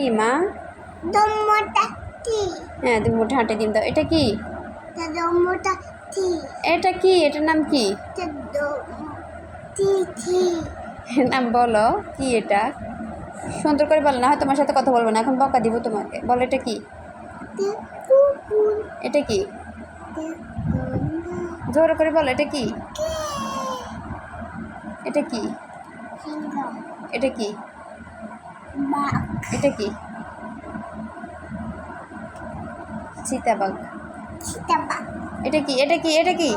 কি মা? হ্যাঁ তুমি মুঠে হাঁটে দিন দাও। এটা কি? এটা কি? এটার নাম কি? নাম বলো কি এটা? সুন্দর করে বলো না হয় তোমার সাথে কথা বলব না। এখন বকা দিব তোমাকে। বলো এটা কি? এটা কি? জোর করে বলো এটা কি? এটা কি? এটা কি? এটা কি? চিতাবাক এটা কি? এটা কি? এটা কি?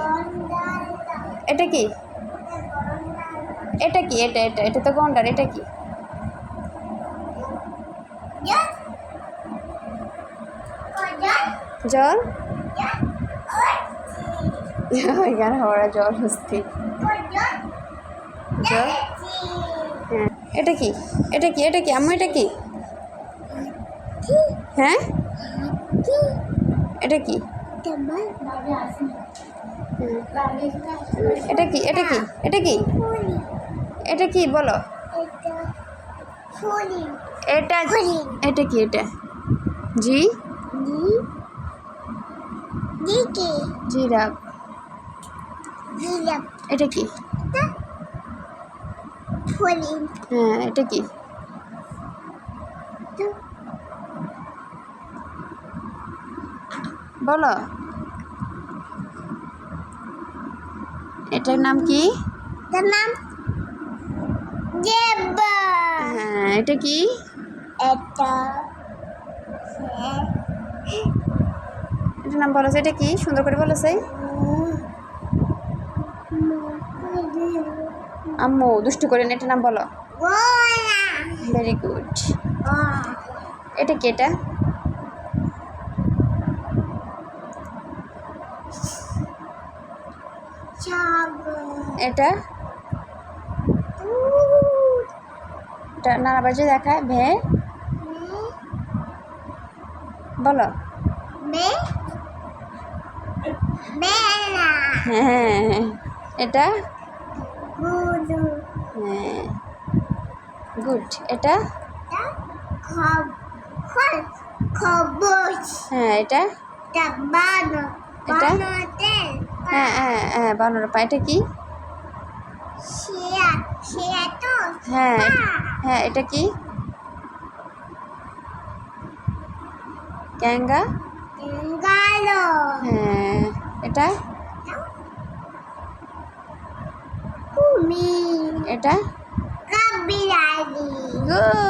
এটা কি? এটা কি? এটা এটা এটা তো গন্ডার। এটা কি? জল। এখানে হওয়ার জল। হস্তি জল হ্যাঁ এটা কি এটা কি এটা কি আম্মু এটা কি হ্যাঁ এটা কি এটা কি এটা কি এটা কি এটা কি বলো এটা এটা কি এটা জি জিরাফ এটা কি হ্যাঁ এটা কি? বলো। এটার নাম কি? নাম হ্যাঁ এটা কি? এটা এটার নাম বলো এটা কি? সুন্দর করে বলো সেই। আম্মু দুষ্টু করে এটার নাম বলো। ভেরি গুড এটা কি এটা? এটা? এটা নানা বাজে দেখায়। ভে? বলো। বে হ্যাঁ এটা? গুরু হ্যাঁ গুড এটা? খব খল হ্যাঁ এটা? এটা? হ্যাঁ হ্যাঁ হ্যাঁ বানর পা এটা কি? হ্যাঁ হ্যাঁ এটা কি? ক্যাঙ্গা হ্যাঁ এটা? এটা কাবিলারি গুড